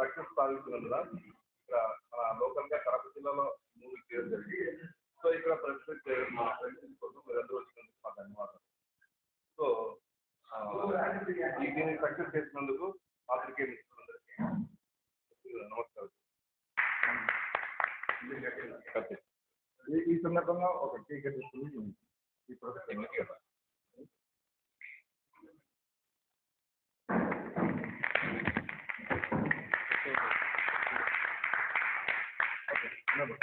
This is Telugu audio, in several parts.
సక్సెస్ సాధించినందున ఇక్కడ మన లోకల్గా కడప జిల్లాలో మూడు చేయడం జరిగింది సో ఇక్కడ ప్రెసిడెంట్ మా ఫ్రెండ్స్ కోసం మీరందరూ వచ్చినందుకు మా ధన్యవాదాలు. సో దీన్ని సక్సెస్ చేసినందుకు పాత్రికేయ మిత్రులందరికీ నమస్కారం. ఈ- సందర్భంగా ఒక కేక్ తీసుకుని ఈ ప్రొఫెసర్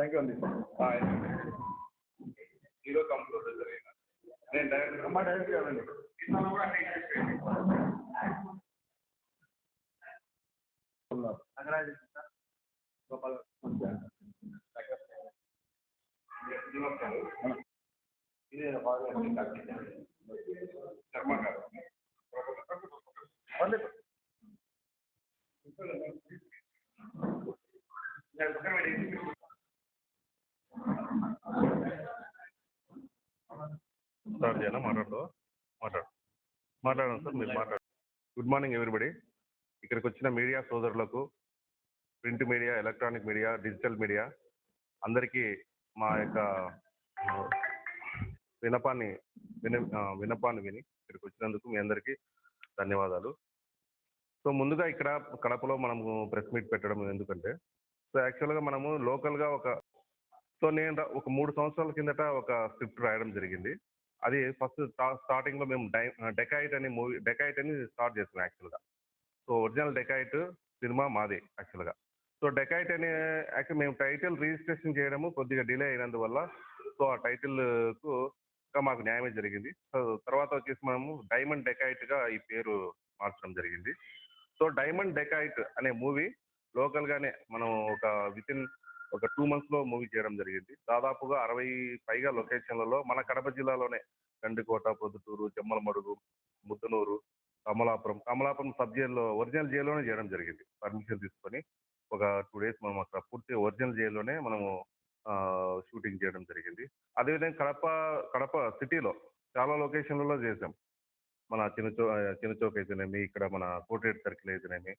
థ్యాంక్ యూ అండి ఆ, హీరో కంప్యూటర్ జరిగిన నేను డైరెక్టర్ అమ్మ డైరెక్ట్ కాదండి గోపాల్ ఇది గారు పర్లేదు సార్ జన మాట్లాడుతూ మాట్లాడు. మాట్లాడండి సార్ మీరు మాట్లాడు. గుడ్ మార్నింగ్ ఎవ్రీబడి ఇక్కడికి వచ్చిన మీడియా సోదరులకు print media electronic media digital media అందరికీ మా యొక్క వినపాన్ని విన వినపాన్ని విని ఇక్కడికి వచ్చినందుకు మీ అందరికీ ధన్యవాదాలు. సో ముందుగా ఇక్కడ కడపలో మనము ప్రెస్ మీట్ పెట్టడం ఎందుకంటే సో యాక్చువల్గా మనము లోకల్గా ఒక సో నేను ఒక మూడు సంవత్సరాల కిందట ఒక స్క్రిప్ట్ రాయడం జరిగింది. అది ఫస్ట్ స్టార్టింగ్లో మేము డై డెకాయిట్ అనే మూవీ డెకాయిట్ అని స్టార్ట్ చేస్తున్నాం యాక్చువల్గా. సో ఒరిజినల్ డెకాయిట్ సినిమా మాదే యాక్చువల్గా. సో డెకాయిట్ అనే యాక్చువల్ మేము టైటిల్ రిజిస్ట్రేషన్ చేయడము కొద్దిగా డిలే అయినందువల్ల సో ఆ టైటిల్కు మాకు న్యాయమే జరిగింది. సో తర్వాత వచ్చేసి మనము డైమండ్ డెకాయిట్గా ఈ పేరు మార్చడం జరిగింది. సో డైమండ్ డెకాయిట్ అనే మూవీ లోకల్ గానే మనం ఒక వితిన్ ఒక టూ మంత్స్లో మూవీ చేయడం జరిగింది. దాదాపుగా అరవై పైగా లొకేషన్లలో మన కడప జిల్లాలోనే గండికోట పొద్దుటూరు జమ్మలమడుగు ముద్దనూరు కమలాపురం. కమలాపురం సబ్ జైల్లో ఒరిజినల్ జైల్లోనే చేయడం జరిగింది. పర్మిషన్ తీసుకొని ఒక టూ డేస్ మనం అక్కడ పూర్తి ఒరిజినల్ జైల్లోనే మనము షూటింగ్ చేయడం జరిగింది. అదేవిధంగా కడప కడప సిటీలో చాలా లొకేషన్లలో చేసాం మన చిన్నచో చిన్నచౌక్ అయితేనేమి ఇక్కడ మన కోటేట్ సర్కిల్ అయితేనేమి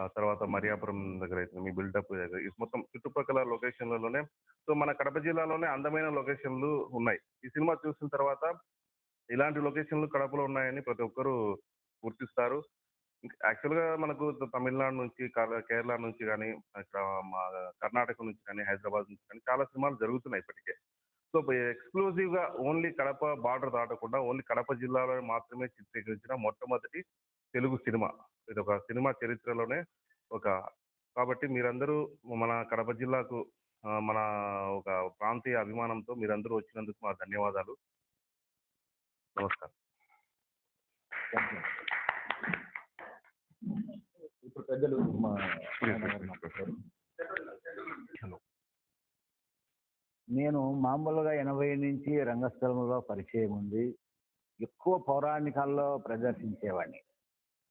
తర్వాత మరియాపురం దగ్గర అయితే మీ బిల్డప్ దగ్గర. ఈ మొత్తం చుట్టుపక్కల లొకేషన్లలోనే సో మన కడప జిల్లాలోనే అందమైన లొకేషన్లు ఉన్నాయి. ఈ సినిమా చూసిన తర్వాత ఇలాంటి లొకేషన్లు కడపలో ఉన్నాయని ప్రతి ఒక్కరూ గుర్తిస్తారు. యాక్చువల్గా మనకు తమిళనాడు నుంచి కర- కేరళ నుంచి కానీ ఇక్కడ మా కర్ణాటక నుంచి కానీ హైదరాబాద్ నుంచి కానీ చాలా సినిమాలు జరుగుతున్నాయి ఇప్పటికే. సో ఎక్స్క్లూజివ్గా ఓన్లీ కడప బార్డర్ దాటకుండా ఓన్లీ కడప జిల్లాలో మాత్రమే చిత్రీకరించిన మొట్టమొదటి తెలుగు సినిమా. ఇది ఒక సినిమా చరిత్రలోనే ఒక కాబట్టి మీరందరూ మన కడప జిల్లాకు మన ఒక ప్రాంతీయ అభిమానంతో మీరందరూ వచ్చినందుకు మా ధన్యవాదాలు. నమస్కారం. ఇప్పుడు పెద్దలు మా. నేను మామూలుగా ఎనభై నుంచి రంగస్థలంలో పరిచయం ఉంది ఎక్కువ పౌరాణికాల్లో ప్రదర్శించేవాడిని.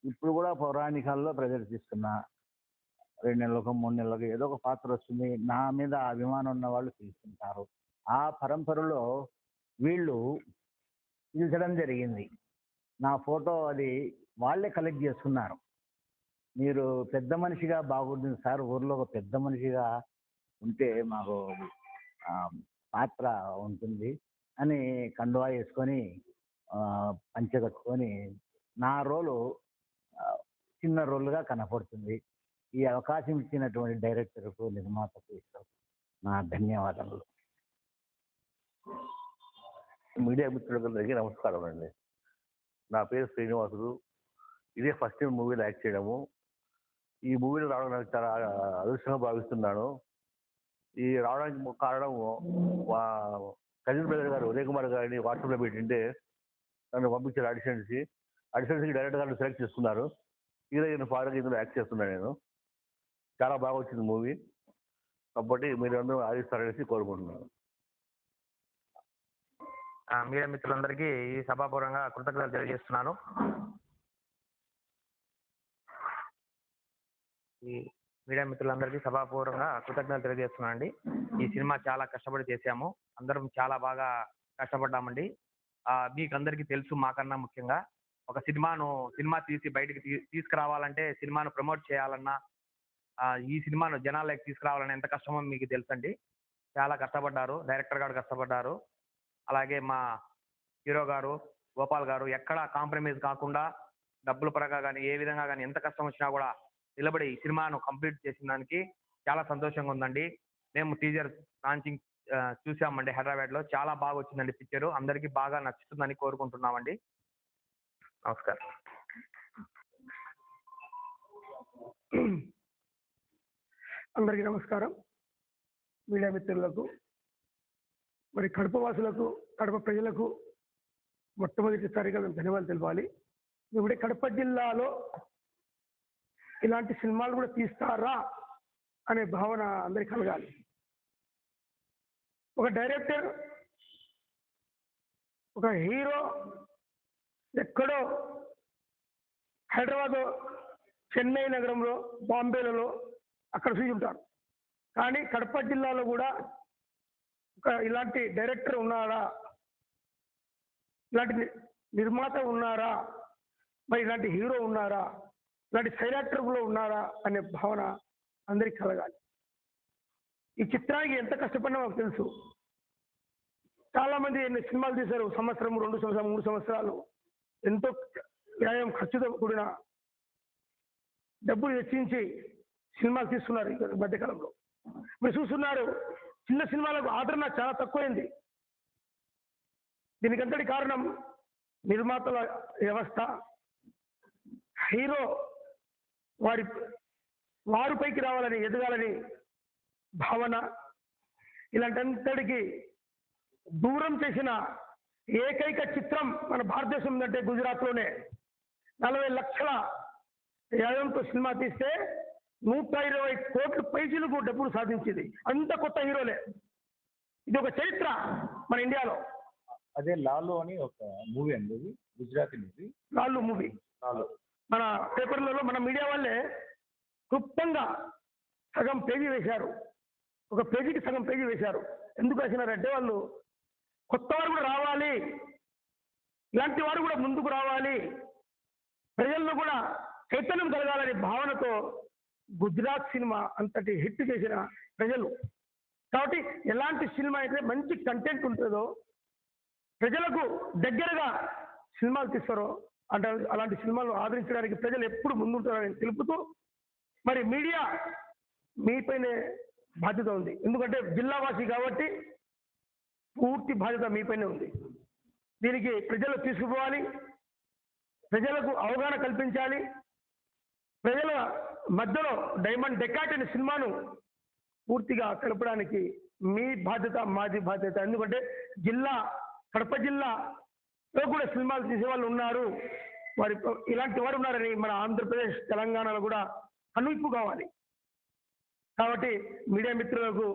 ఇప్పుడు కూడా పౌరాణికాల్లో ప్రదర్శిస్తున్నా రెండు నెలలకు మూడు నెలలకు ఏదో ఒక పాత్ర వస్తుంది. నా మీద అభిమానం ఉన్న వాళ్ళు పిలుస్తుంటారు ఆ పరంపరలో వీళ్ళు పిలిచడం జరిగింది. నా ఫోటో అది వాళ్ళే కలెక్ట్ చేసుకున్నారు. మీరు పెద్ద మనిషిగా బాగుంటుంది సార్. ఊర్లో ఒక పెద్ద మనిషిగా ఉంటే మాకు పాత్ర ఉంటుంది అని కండువా వేసుకొని పంచె కట్టుకొని నా రోలు చిన్న రోల్గా కనపడుతుంది. ఈ అవకాశం ఇచ్చినటువంటి డైరెక్టర్కు నిర్మాతకు నా ధన్యవాదములు. మీడియా మిత్రులందరికీ నమస్కారం అండి. నా పేరు శ్రీనివాసుడు. ఇదే ఫస్ట్ టైం మూవీలో యాక్ట్ చేయడము. ఈ మూవీలో రావడం నాకు చాలా అదృష్టంగా భావిస్తున్నాను. ఈ రావడానికి కారణం మా కజిన్ బ్రదర్ గారు ఉదయ్ కుమార్ గారిని వాట్సాప్లో పెట్టింటే నన్ను పంపించారు ఆడిషన్స్కి ఆడిషన్స్కి డైరెక్టర్ గారు సెలెక్ట్ చేసుకున్నారు. ఈరోజు నేను ఫారెన్ ఇందులో యాక్ట్ చేస్తున్నాను నేను. చాలా బాగా వచ్చింది మూవీ. కాబట్టి మీరు అందరూ ఆదిస్తారనేసి కోరుకుంటున్నాను. ఆ, మీడియా మిత్రులందరికీ ఈ సభాపూర్వంగా కృతజ్ఞతలు తెలియజేస్తున్నాను. ఈ మీడియా మిత్రులందరికీ సభాపూర్వంగా కృతజ్ఞతలు తెలియజేస్తున్నాను అండి ఈ సినిమా చాలా కష్టపడి చేశాము. అందరం చాలా బాగా కష్టపడ్డామండి. మీకు అందరికీ తెలుసు మాకన్నా ముఖ్యంగా. ఒక సినిమాను సినిమా తీసి బయటికి తీ- తీసుకురావాలంటే సినిమాను ప్రమోట్ చేయాలన్నా ఈ సినిమాను జనాలకి తీసుకురావాలన్నా ఎంత కష్టమో మీకు తెలుసండి. చాలా కష్టపడ్డారు. డైరెక్టర్ గారు కష్టపడ్డారు. అలాగే మా హీరో గారు గోపాల్ గారు ఎక్కడ కాంప్రమైజ్ కాకుండా డబ్బుల పరంగా కానీ ఏ విధంగా కానీ ఎంత కష్టం వచ్చినా కూడా నిలబడి ఈ సినిమాను కంప్లీట్ చేసిన దానికి చాలా సంతోషంగా ఉందండి. మేము టీజర్ లాంచింగ్ చూసామండి హైదరాబాద్లో. చాలా బాగా వచ్చిందండి పిక్చర్. అందరికీ బాగా నచ్చుతుందని కోరుకుంటున్నామండి. నమస్కారం. అందరికీ నమస్కారం. మీడియా మిత్రులకు మరి కడప వాసులకు కడప ప్రజలకు మొట్టమొదటిసారిగా మేము ధన్యవాదాలు తెలపాలి. ఇప్పుడు కడప జిల్లాలో ఇలాంటి సినిమాలు కూడా తీస్తారా అనే భావన అందరికి కలగాలి. ఒక డైరెక్టర్ ఒక హీరో ఎక్కడో హైదరాబాద్ చెన్నై నగరంలో బాంబేలలో అక్కడ చూసి ఉంటారు. కానీ కడప జిల్లాలో కూడా ఒక ఇలాంటి డైరెక్టర్ ఉన్నారా ఇలాంటి ని- నిర్మాత ఉన్నారా? మరి ఇలాంటి హీరో ఉన్నారా? ఇలాంటి సైడ్ కూడా ఉన్నారా? అనే భావన అందరికి కలగాలి. ఈ చిత్రానికి ఎంత కష్టపడినా మాకు తెలుసు. చాలామంది ఎన్ని సినిమాలు తీశారు? సంవత్సరం రెండు సంవత్సరం మూడు సంవత్సరాలు. ఎంతో వ్యాయామం ఖర్చుతో కూడిన డబ్బులు వెచ్చించి సినిమాలు తీస్తున్నారు ఈ మధ్యకాలంలో. మీరు చూస్తున్నారు చిన్న సినిమాలకు ఆదరణ చాలా తక్కువైంది. దీనికంతటి కారణం నిర్మాతల వ్యవస్థ హీరో వారి వారు పైకి రావాలని ఎదగాలని భావన ఇలాంటి అంతటికి దూరం చేసిన ఏకైక చిత్రం మన భారతదేశం ఉందంటే గుజరాత్లోనే. నలభై లక్షల వ్యయంతో సినిమా తీస్తే నూట ఇరవై కోట్ల పైసలకు డబ్బులు సాధించింది. అంత కొత్త హీరోలే. ఇది ఒక చరిత్ర మన ఇండియాలో. అదే లాలో అని ఒక మూవీ అండి గుజరాతీ మూవీ. లాళ్ళు మూవీ. లాలో. మన పేపర్లలో మన మీడియా వాళ్ళే క్లుప్తంగా సగం పేజీ వేశారు. ఒక పేజీకి సగం పేజీ వేశారు. ఎందుకు వేసినారంటే వాళ్ళు కొత్తవారు కూడా రావాలి. ఇలాంటి వారు కూడా ముందుకు రావాలి. ప్రజల్లో కూడా చైతన్యం కలగాలనే భావనతో గుజరాత్ సినిమా అంతటి హిట్ చేసిన ప్రజలు. కాబట్టి ఎలాంటి సినిమా అయితే మంచి కంటెంట్ ఉంటుందో ప్రజలకు దగ్గరగా సినిమాలు తీస్తారో అంటే అలాంటి సినిమాలు ఆదరించడానికి ప్రజలు ఎప్పుడు ముందుంటారని తెలుపుతూ మరి మీడియా మీపైనే బాధ్యత ఉంది. ఎందుకంటే జిల్లావాసి కాబట్టి పూర్తి బాధ్యత మీపైనే ఉంది. దీనికి ప్రజలు తీసుకుపోవాలి. ప్రజలకు అవగాహన కల్పించాలి. ప్రజల మధ్యలో డైమండ్ డెకాట్ అనే సినిమాను పూర్తిగా కలపడానికి మీ బాధ్యత మాది బాధ్యత. ఎందుకంటే జిల్లా కడప జిల్లాలో కూడా సినిమాలు తీసే వాళ్ళు ఉన్నారు. వారి ఇలాంటి వారు ఉన్నారని మన ఆంధ్రప్రదేశ్ తెలంగాణలో కూడా కనువిప్పు కావాలి. కాబట్టి మీడియా మిత్రులకు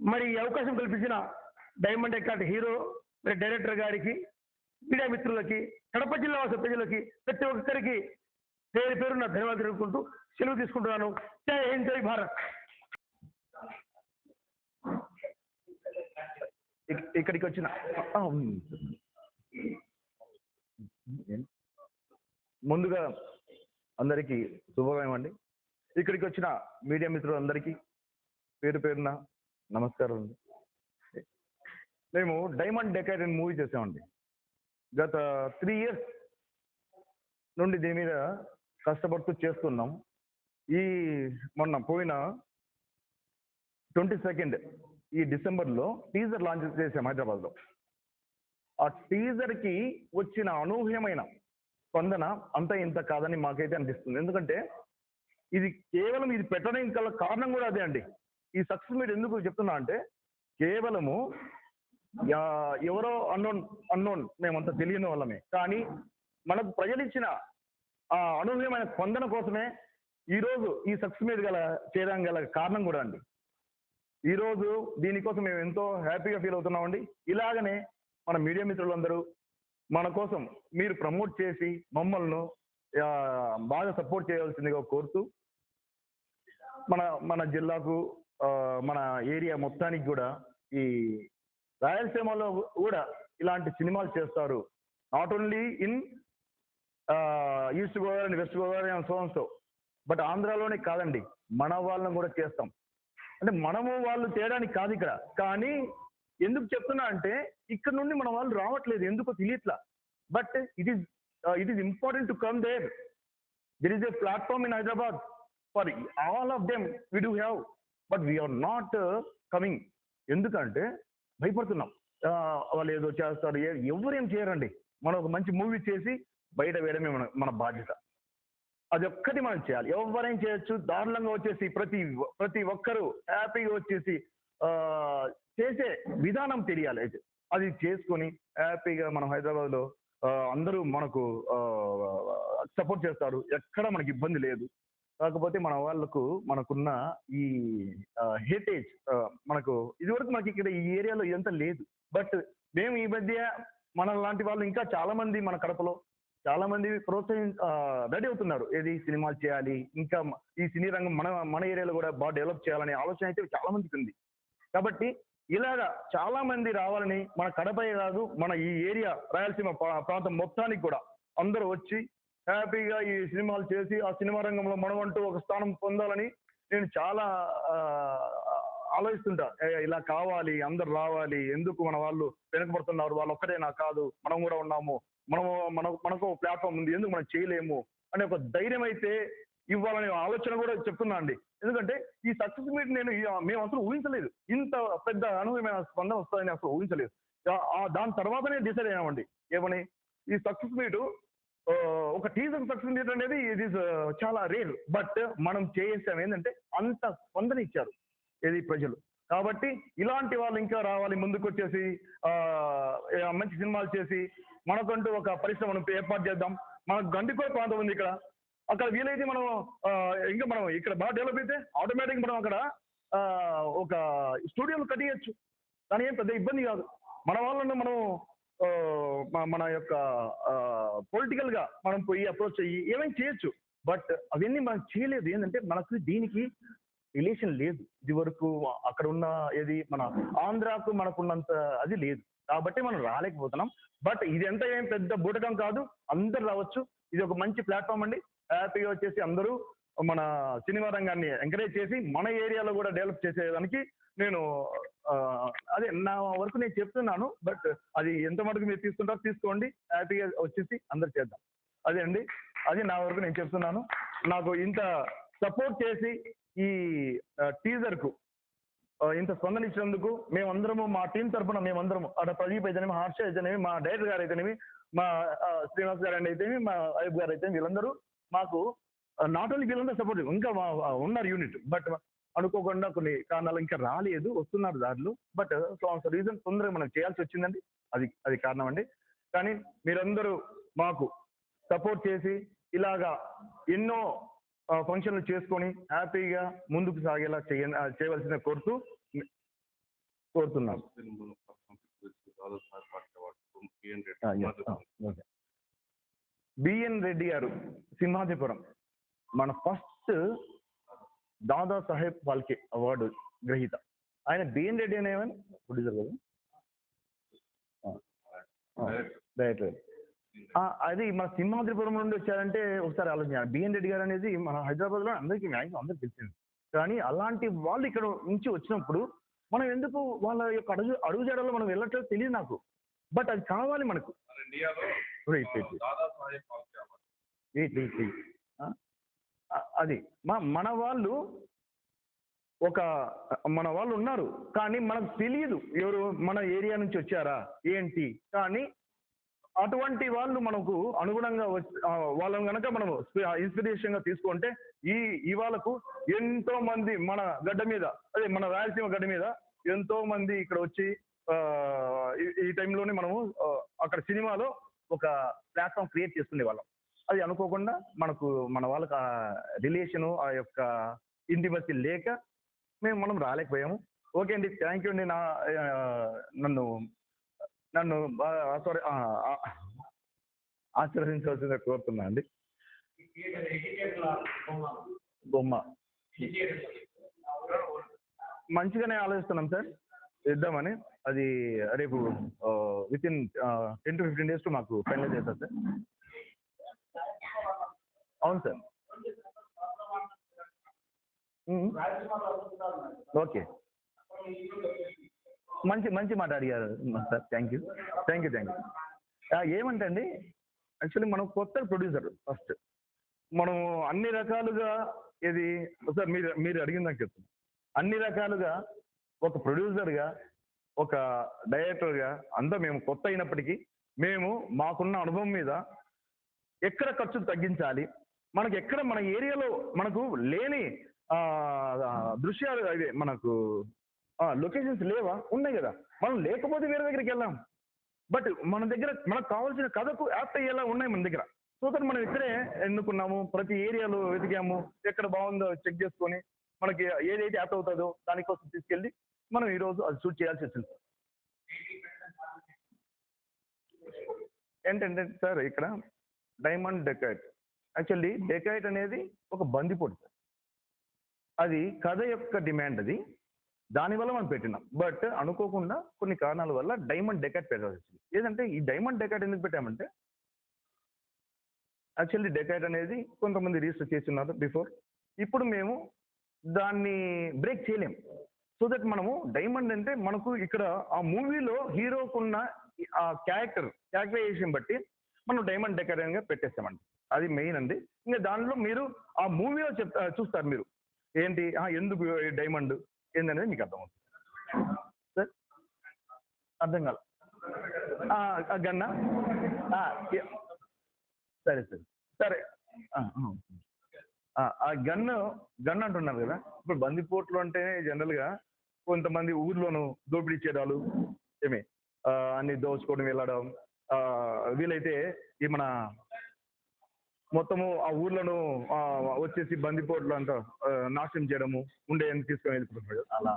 మరి ఈ అవకాశం కల్పించిన డైమండ్ ఎక్కాట్ హీరో డైరెక్టర్ గారికి మీడియా మిత్రులకి కడప జిల్లా వాస ప్రజలకి ప్రతి ఒక్కరికి పేరు పేరు నా ధన్యవాదాలు తెలుపుకుంటూ సెలవు తీసుకుంటున్నాను. జై హింద్ జై భారత్. ఇక్కడికి వచ్చిన ముందుగా అందరికీ శుభోదయం అండి. ఇక్కడికి వచ్చిన మీడియా మిత్రులందరికీ పేరు పేరున నమస్కారం అండి మేము డైమండ్ డెకైర్ అని మూవీ చేసామండి. గత త్రీ ఇయర్స్ నుండి దీని మీద కష్టపడుతూ చేస్తున్నాం. ఈ మొన్న పోయిన ట్వంటీ సెకండ్ ఈ డిసెంబర్లో టీజర్ లాంచ్ చేసాం హైదరాబాద్లో. ఆ టీజర్కి వచ్చిన అనూహ్యమైన స్పందన అంత ఇంత కాదని మాకైతే అనిపిస్తుంది. ఎందుకంటే ఇది కేవలం ఇది పెట్టడానికి గల కారణం కూడా అదే అండి. ఈ సక్సెస్ మీరు ఎందుకు చెప్తున్నా అంటే కేవలము ఎవరో అన్నోన్ అన్నోన్ మేమంత తెలియని వాళ్ళమే. కానీ మనకు ప్రజలు ఇచ్చిన ఆ అనూహ్యమైన స్పందన కోసమే ఈరోజు ఈ సక్సెస్ మీద గల చేయడానికి గల కారణం కూడా అండి. ఈరోజు దీనికోసం మేము ఎంతో హ్యాపీగా ఫీల్ అవుతున్నామండి. ఇలాగనే మన మీడియా మిత్రులందరూ మన కోసం మీరు ప్రమోట్ చేసి మమ్మల్ని బాగా సపోర్ట్ చేయవలసిందిగా కోరుతూ మన మన జిల్లాకు మన ఏరియా మొత్తానికి కూడా ఈ రాయలసీమలో కూడా ఇలాంటి సినిమాలు చేస్తారు. Not only in East Godavari and West Godavari and so so but ఆంధ్రాలోనే కాదండి. మన వాళ్ళని కూడా చేస్తాం. అంటే మనము వాళ్ళు చేయడానికి కాదు ఇక్కడ. కానీ ఎందుకు చెప్తున్నా అంటే ఇక్కడ నుండి మన వాళ్ళు రావట్లేదు. ఎందుకో తెలియట్లా. But it is it is important to come there there is a platform in Hyderabad for all of them we do have but we're not coming ఎందుకంటే భయపడుతున్నాం. వాళ్ళు ఏదో చేస్తారు ఏ- ఎవరేం చేయరండి. మనం ఒక మంచి మూవీ చేసి బయట వేయడమే మన మన బాధ్యత. అది ఒక్కటి మనం చేయాలి. ఎవరైం చేయొచ్చు? దారుణంగా వచ్చేసి ప్రతి ప్రతి ఒక్కరూ హ్యాపీగా వచ్చేసి చేసే విధానం తెలియాలి. అయితే అది చేసుకొని హ్యాపీగా మనం హైదరాబాద్లో అందరూ మనకు సపోర్ట్ చేస్తారు. ఎక్కడ మనకి ఇబ్బంది లేదు. కాకపోతే మన వాళ్ళకు మనకున్న ఈ హెరిటేజ్ మనకు ఇదివరకు మనకి ఇక్కడ ఈ ఏరియాలో ఇదంతా లేదు. బట్ మేము ఈ మధ్య మన లాంటి వాళ్ళు ఇంకా చాలా మంది మన కడపలో చాలా మంది ప్రోత్సహి రెడీ అవుతున్నారు. ఏది సినిమాలు చేయాలి ఇంకా ఈ సినీ రంగం మన మన ఏరియాలో కూడా బాగా డెవలప్ చేయాలనే ఆలోచన అయితే చాలా మందికి ఉంది. కాబట్టి ఇలాగా చాలా మంది రావాలని మన కడపే కాదు మన ఈ ఏరియా రాయలసీమ ప్రాంతం మొత్తానికి కూడా అందరూ వచ్చి హ్యాపీగా ఈ సినిమాలు చేసి ఆ సినిమా రంగంలో మనమంటూ ఒక స్థానం పొందాలని నేను చాలా ఆలోచిస్తుంటా. ఇలా కావాలి అందరు రావాలి ఎందుకు మన వాళ్ళు వెనకబడుతున్నారు వాళ్ళు ఒక్కటేనా కాదు మనం కూడా ఉన్నాము మనము మన మనకు ప్లాట్ఫామ్ ఉంది ఎందుకు మనం చేయలేము అనే ఒక ధైర్యం అయితే ఇవ్వాలనే ఆలోచన కూడా చెప్తున్నా అండి. ఎందుకంటే ఈ సక్సెస్ మీట్ నేను మేము అసలు ఊహించలేదు. ఇంత పెద్ద అనుభవమైన స్పందన వస్తుందని అసలు ఊహించలేదు. ఆ- దాని తర్వాతనే డిసైడ్ అయ్యామండి. ఏమని? ఈ సక్సెస్ మీట్ ఒక టీజర్ సక్సెస్ మీట్ అనేది ఇది చాలా రేర్ బట్ మనం చేసాం ఏంటంటే అంత స్పందన ఇచ్చారు ఏది ప్రజలు. కాబట్టి ఇలాంటి వాళ్ళు ఇంకా రావాలి ముందుకు వచ్చేసి మంచి సినిమాలు చేసి మనకంటూ ఒక పరిశ్రమను ఏర్పాటు చేద్దాం. మనకు గండికోట ప్రాంతం ఉంది ఇక్కడ. అక్కడ వీలైతే మనం ఇంకా మనం ఇక్కడ బాగా డెవలప్ అయితే ఆటోమేటిక్ మనం అక్కడ ఒక స్టూడియోలు కట్టియచ్చు. కానీ ఏం పెద్ద ఇబ్బంది కాదు. మన వాళ్ళను మనం మన యొక్క పొలిటికల్గా మనం పోయి అప్రోచ్ అయ్యి ఏమైనా చేయొచ్చు. బట్ అవన్నీ మనం చేయలేదు. ఏంటంటే మనకు దీనికి రిలేషన్ లేదు. ఇది వరకు అక్కడ ఉన్న ఏది మన ఆంధ్రాకు మనకున్నంత అది లేదు. కాబట్టి మనం రాలేకపోతున్నాం. బట్ ఇది ఎంత ఏం పెద్ద బూటకం కాదు. అందరు రావచ్చు. ఇది ఒక మంచి ప్లాట్ఫామ్ అండి. హ్యాపీగా వచ్చేసి అందరూ మన సినిమా రంగాన్ని ఎంకరేజ్ చేసి మన ఏరియాలో కూడా డెవలప్ చేసేదానికి నేను అదే నా వరకు నేను చెప్తున్నాను బట్ అది ఎంత మటుకు మీరు తీసుకుంటారో తీసుకోండి హ్యాపీగా వచ్చేసి అందరు చేద్దాం. అదే అండి అది నా వరకు నేను చెప్తున్నాను. నాకు ఇంత సపోర్ట్ చేసి ఈ టీజర్కు ఇంత స్పందన ఇచ్చినందుకు మేమందరము మా టీం తరఫున మేమందరము అక్కడ ప్రదీప్ అయితేనేమి హర్ష అయితేనేమి మా డైరెక్టర్ గారు అయితేనేమి మా శ్రీనివాస్ గారు అని అయితేనేమి మా అయ్యబ్ గారు అయితే వీళ్ళందరూ మాకు నాట్ ఓన్లీ వీళ్ళందరూ సపోర్ట్ ఇంకా ఉన్నారు యూనిట్ బట్ అనుకోకుండా కొన్ని కారణాలు ఇంకా రాలేదు వస్తున్నారు దారిలో. బట్ సో రీజన్ తొందరగా మనం చేయాల్సి వచ్చిందండి. అది అది కారణం అండి. కానీ మీరందరూ మాకు సపోర్ట్ చేసి ఇలాగా ఎన్నో ఫంక్షన్లు చేసుకొని హ్యాపీగా ముందుకు సాగేలా చేయ చేయవలసిన కోరుతూ కోరుతున్నాను బిఎన్ రెడ్డి గారు సింహాద్రిపురం. మన ఫస్ట్ దాదా సాహెబ్ ఫాల్కే అవార్డు గ్రహీత. ఆయన బిఎన్ రెడ్డి అనేవని ప్రొడ్యూసర్ కదా? డైరెక్టర్. అది మన సింహాద్రిపురం నుండి వచ్చారంటే ఒకసారి ఆలోచించాలి బిఎన్ రెడ్డి గారు అనేది మన హైదరాబాద్లో అందరికీ మ్యాక్సిమం అందరికి తెలిసింది. కానీ అలాంటి వాళ్ళు ఇక్కడ నుంచి వచ్చినప్పుడు మనం ఎందుకు వాళ్ళ యొక్క అడుగు అడుగుజాడలో మనం వెళ్ళట్లేదు తెలియదు నాకు. బట్ అది కావాలి మనకు. అది. మా- మన వాళ్ళు ఒక మన వాళ్ళు ఉన్నారు కానీ మనకు తెలియదు ఎవరు మన ఏరియా నుంచి వచ్చారా ఏంటి? కానీ అటువంటి వాళ్ళు మనకు అనుగుణంగా వాళ్ళని కనుక మనం ఇన్స్పిరేషన్గా తీసుకుంటే ఈ ఇవాళకు ఎంతో మంది మన గడ్డ మీద అదే మన రాయలసీమ గడ్డ మీద ఎంతో మంది ఇక్కడ వచ్చి ఈ- టైంలోనే మనము అక్కడ సినిమాలో ఒక ప్లాట్ఫామ్ క్రియేట్ చేసుకునే వాళ్ళం అది అనుకోకుండా మనకు మన వాళ్ళకి ఆ రిలేషను ఆ యొక్క ఇంటిమసీ లేక మేము మనం రాలేకపోయాము. ఓకే అండి. థ్యాంక్ యూ అండి. నా నన్ను నన్ను సారీ ఆశీర్వదించవలసిందిగా కోరుతున్నా అండి. బొమ్మ. మంచిగానే ఆలోచిస్తున్నాం సార్. ఇద్దామని అది రేపు with in ten to fifteen days మాకు ఫైనల్ చేస్తారు సార్. అవును సార్. ఓకే. మంచి మంచి మాట అడిగారు sir. Thank you. Thank you thank you. ఏమంటే అండి యాక్చువల్లీ మనం కొత్త ప్రొడ్యూసర్ ఫస్ట్. మనం అన్ని రకాలుగా ఇది సార్ మీరు మీరు అడిగిన నాకు చెప్తాను అన్ని రకాలుగా ఒక ప్రొడ్యూసర్గా ఒక డైరెక్టర్గా అంతా మేము కొత్త అయినప్పటికీ మేము మాకున్న అనుభవం మీద ఎక్కడ ఖర్చు తగ్గించాలి మనకి ఎక్కడ మన ఏరియాలో మనకు లేని దృశ్యాలు అదే మనకు లొకేషన్స్ లేవా? ఉన్నాయి కదా. మనం లేకపోతే వేరే దగ్గరికి వెళ్ళాం బట్ మన దగ్గర మనకు కావాల్సిన కథకు యాప్ట్ అయ్యేలా ఉన్నాయి మన దగ్గర. సో దట్ మనం ఇక్కడే ఎన్నుకున్నాము ప్రతి ఏరియాలో వెతికాము ఎక్కడ బాగుందో చెక్ చేసుకొని మనకి ఏదైతే యాప్ట్ అవుతుందో దానికోసం తీసుకెళ్ళి మనం ఈరోజు అది షూట్ చేయాల్సి వచ్చింది. ఏంటంటే సార్ ఇక్కడ డైమండ్ డెకట్ యాక్చువల్లీ డెకైట్ అనేది ఒక బందిపోటు సార్. అది కథ యొక్క డిమాండ్ అది. దానివల్ల మనం పెట్టినాం. బట్ అనుకోకుండా కొన్ని కారణాల వల్ల డైమండ్ డెకైట్ పెట్టాల్సి వచ్చింది. ఏదంటే ఈ డైమండ్ డెకైట్ ఎందుకు పెట్టామంటే యాక్చువల్లీ డెకైట్ అనేది కొంతమంది రిజిస్టర్ చేస్తున్నారు బిఫోర్ ఇప్పుడు మేము దాన్ని బ్రేక్ చేయలేం. సో దట్ మనము డైమండ్ అంటే మనకు ఇక్కడ ఆ మూవీలో హీరోకున్న ఆ క్యారెక్టర్ క్యారెక్టరైజేషన్ బట్టి మనం డైమండ్ డెకరేషన్గా పెట్టేస్తామండి. అది మెయిన్ అండి. ఇంకా దాంట్లో మీరు ఆ మూవీలో చెప్ చూస్తారు మీరు. ఏంటి? ఆ, ఎందుకు డైమండ్ ఏందనేది మీకు అర్థమవుతుంది. సార్ అర్థం కాలే. ఆ, గన్న? సరే సరే. సరే. ఆ, ఆ. గన్ను గన్ అంటున్నారు కదా. ఇప్పుడు బందిపోట్లు అంటే జనరల్గా కొంతమంది ఊర్లోను దోపిడీ చేయడాలు ఏమి? అన్ని దోచుకోవడం వెళ్ళడం వీలైతే ఈ మన మొత్తము ఆ ఊర్లను ఆ, వచ్చేసి బందిపోట్లు అంతా నాశనం చేయడము ఉండే తీసుకొని వెళ్ళిపోతున్నాడు. అలా.